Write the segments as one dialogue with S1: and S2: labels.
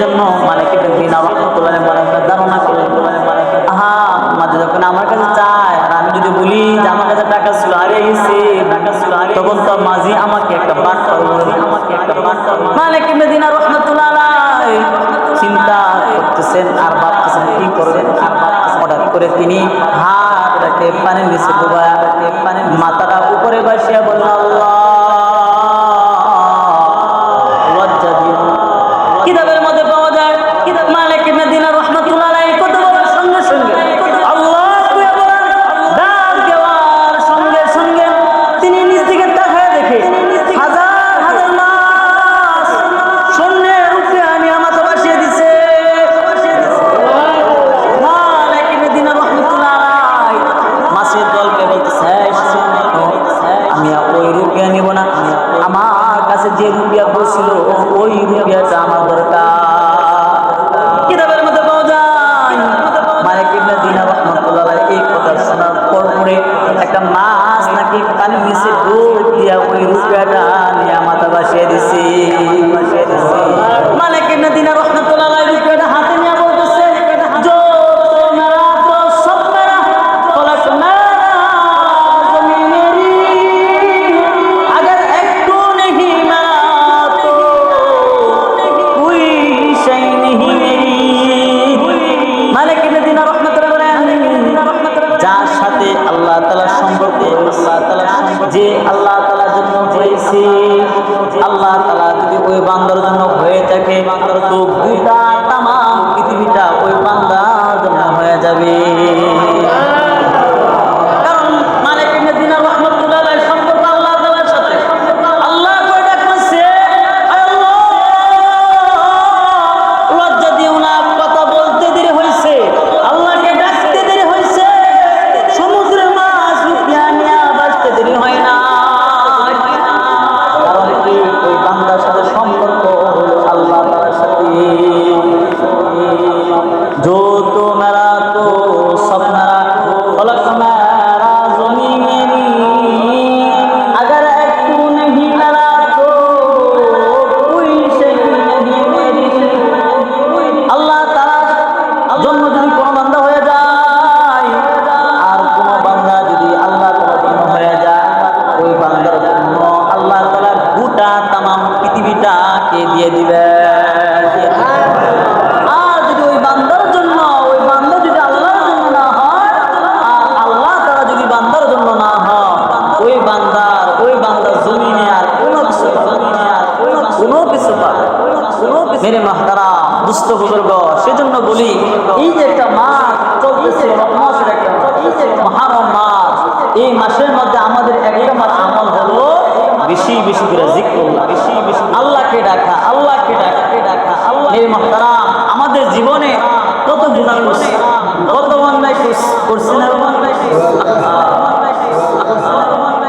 S1: সেজন্য মালিক রাহমাতুল্লাহ বলেন ধারণা করলেন আহা মাঝে যখন আমার কাছে চায় আর আমি যদি বলি যে আমার কাছে টাকা ছিল হারিয়ে গেছে টাকা ছিল তখন তো মাঝি আমাকে একটা বার্তা আমাকে একটা বার্তা মালিক রাহমাতুল্লাহ চিন্তা করতেছেন আর ভাবতেছেন কি করবেন? আর হঠাৎ করে তিনি হাত রেখে পানির নিচে ডুবা পানির মাথাটা উপরে বসিয়া বললেন আল্লাহ ওই রুপিয়া নিব না। আমার কাছে যে রুপিয়া বসছিল ওই রুপিয়াটা আমার দরকার। একটা মাছ নাকি পানির নিচে ডুব দিয়া ওই রুপিয়াটা নিয়ে মাথা বাসিয়ে দিছি। বান্দার জন্য হয়ে থাকে তো গোটা তাম পৃথিবীটা ওই বান্দার জন্য হয়ে যাবে। পৃথিবীটাকে দিয়ে দিবে। আর যদি ওই বান্দার জন্য ওই বান্দা যদি আল্লাহর জন্য না হয় আল্লাহ তারা যদি বান্দার জন্য না হয় ওই বান্দার ওই বান্দার জমিনে আর কোনো কিছু কোনো কিছু পাবে মেরে মাহতারা দুস্থ বুজুর্গ সেজন্য বলি এই যে একটা মাস চলতেছে মাসের একটা এই যে মহারম মাস এই মাসের মধ্যে আমাদের একটা মাস আমল হলো বেশি বেশি করে জিক্রুল্লাহ বেশি বেশি আল্লাহকে ডাকা আল্লাহকে ডাকা ডাকা। আল্লাহ মাহতারা আমাদের জীবনে কত গুণা করছে কত অন্যায় করছি না?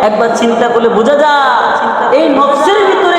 S1: একবার চিন্তা করলে বোঝা যায়, এই নকশের ভিতরে